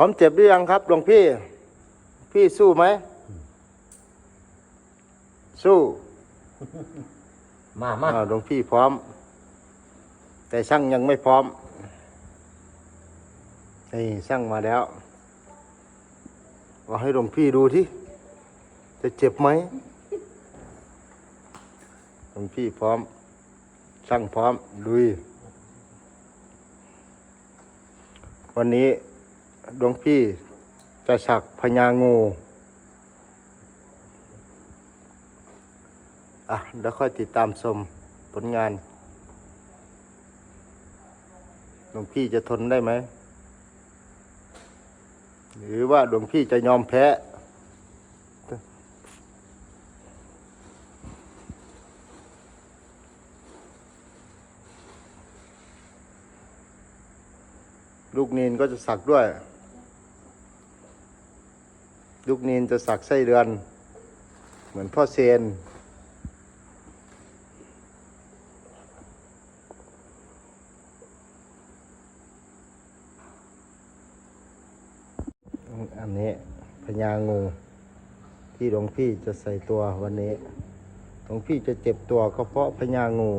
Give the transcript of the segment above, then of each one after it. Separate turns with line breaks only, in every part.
พร้อมเจ็บหรือยังครับหลวงพี่ พี่สู้ไหม สู้
มามา
อ่าหลวงพี่พร้อม แต่ช่างยังไม่พร้อมนี่ช่างมาแล้วเอาให้หลวงพี่ดูที่จะเจ็บไหมหลวงพี่พร้อม ช่างพร้อมลุย วันนี้ หลวงพี่จะสักพญางูอะเดี๋ยวค่อยติดตามชมผลงาน หลวงพี่จะทนได้ไหม หรือว่าหลวงพี่จะยอมแพ้ ลูกนีนก็จะสักด้วย ลูกนีนจะสักไส้เดือน เหมือนพ่อเซน อันนี้พญางู ที่หลวงพี่จะใส่ตัววันนี้ หลวงพี่จะเจ็บตัวก็เพราะพญางู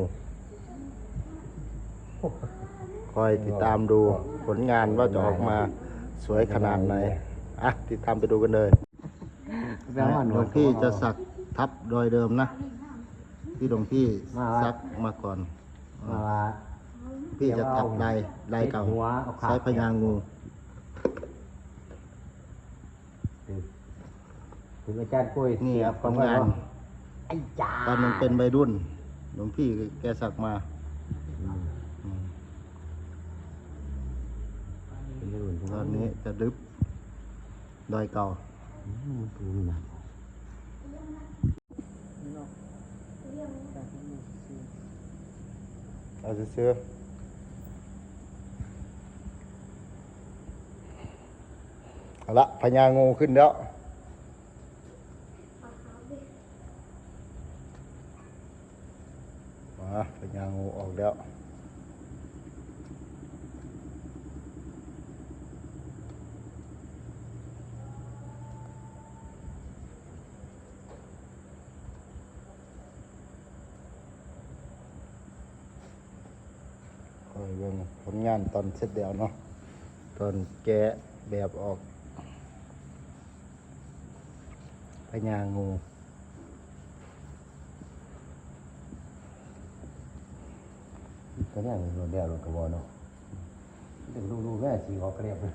คอยติดตามดูผลงานว่าจะออกมาสวยขนาดไหน อะ ติดตามไปดูกันเลย
แปลว่าห
ห
น
ล
ว
ว
ด
งพี่จะสักทับรอยเดิมนะ ที่หลวงพี่
มาว่า
ซักมาก่อน
มาว่า
พี่จะทับลายลายเก่า
หัวเอาขา
ใช้พญางู
ถึงอาจารย์ปุ้ย
นี่ครับผลงาน
ไอ้จ้า
ตอนมันเป็นวัยรุ่น หลวงพี่แกสักมา
อืม
อืม
เป็นเรื่อง
ตอนนี้จะดึบรอยเก่า
อืมปูนนะ
เอาจะซื้อเอาละพญางูขึ้นแล้วมาพญางูออกแล้ว คอย เบิ่งผลงานตอนเสร็จแล้วเนาะตอนแกะแบบออกพญางู
ก็เนี่ยโดนเดียวโดนกระบอกเนาะถึงลูกๆแม่สีออกเรียบเลย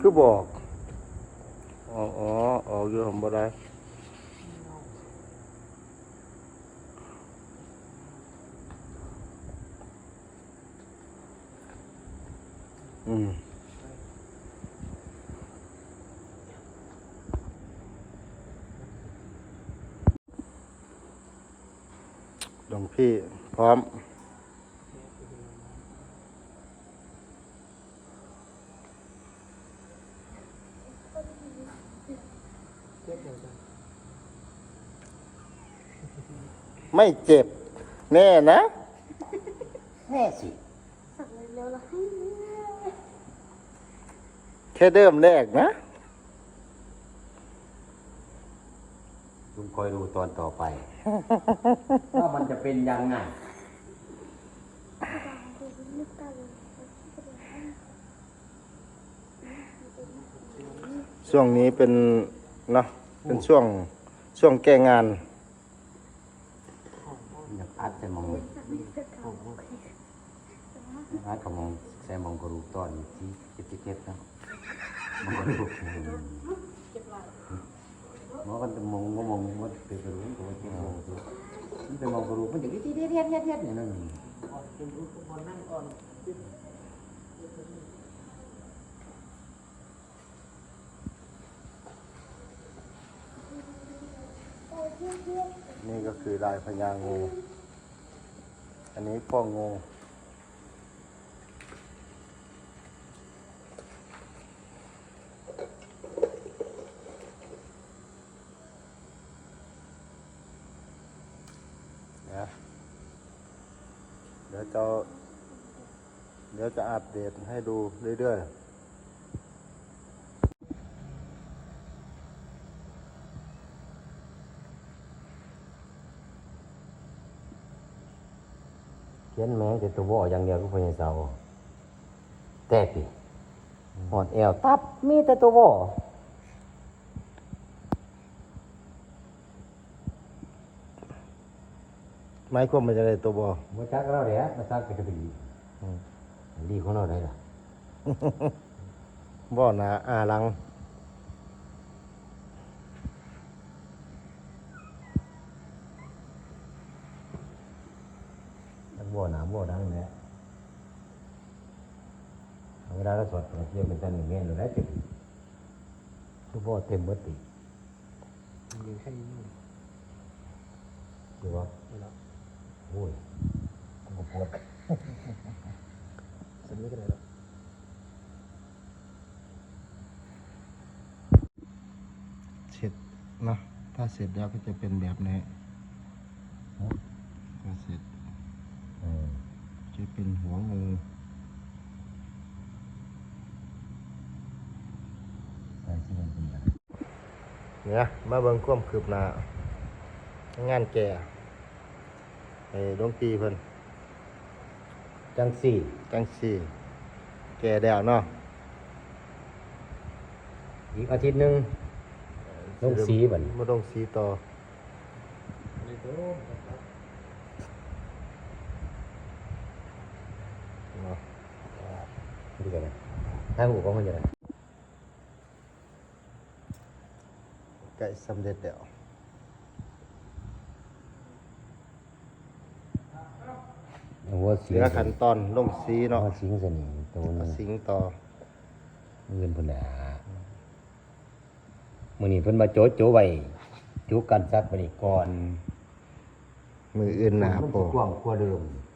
คือบอกอ๋ออ๋อออกอยู่ผมบ่ได้อืมหลวงพี่พร้อม ไม่เจ็บ แน่นะ
แม่สิ
แค่เริ่มแรกนะ
คุณคอยดูตอนต่อไป ว่ามันจะเป็นยังไง
ช่วงนี้เป็น เนาะเป็นช่วงช่วงแก้งาน
อยากอัดใส่มองอัดกับมองใส่มองกระดูกตอนที่เจ็บเจ็บๆนะมองกระดูกมองกันมองมองมันเป็นกระดูกตัวจริงมองตัวมันเป็นมองกระดูกมันจะเทียดเทียดเทียดเทียดเทียดอย่างนั้น
นี่ก็คือลายพญางู อันนี้พ่องงู เดี๋ยวจะเดี๋ยวจะอัปเดตให้ดูเรื่อยๆ
ขียนแมงแต่ตัวบ่ออย่างเดียวก็พอยังเสาแตกดิหอดแอวตับมีแต่ตัวบ่อ
ไม้ควบมันจะได้ตัวบอ
บ่จักเราเด้มาซักก็จะเป็นดี
อืม
ดีของเราได้ล่ะ
บ่อหนาอาหลัง
ทั้งบ่อ หนาบ่อดังแหละเอาเวลาเราสดเราเทียบเป็นตันหนึ่งเมตรหรือได้ติตัวบ่อเต็มเบิดติ
ยิงแค่นี้
ดูว่าโอ้ยกูก็ปวด
สำนึกอะไรแล้ว
เสร็จเนาะถ้าเสร็จแล้วก็จะเป็นแบบนี้ก็เสร็จ
เออ
จะเป็นหัวงู
ใส่ที่มันเป็นแบบ
เนี่ยมาเบิ่งความคืบหน้างานแก่ไอ้ดวงปีเพิ่น
จังสี่
จังสี่ แก่แล้วเนาะ
อีกอาทิตย์หนึงลงสีบัดนี้
มาลงสีต่อเนาะ
ดูกันนะทางหูของมันจะได้
ใกล้สำเร็จแล้ว
หัวสี
เหลือขั้นตอนลงสีเนาะ
หัวสีมันจะหนีตัวนึง
สิงต่อ
เงินเพิ่นน่ะมื้อนี้เพิ่นมาโจะโจะไว้จุกันซัดบัดนี้ก่อน
มืออื่นหนา
มัน
โป
สิกว้างกว่าเดิมโอ้ย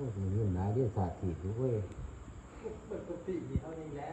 มันหนาเรียนศาธิตด้วย
ปกติมีเท่านี้แหละ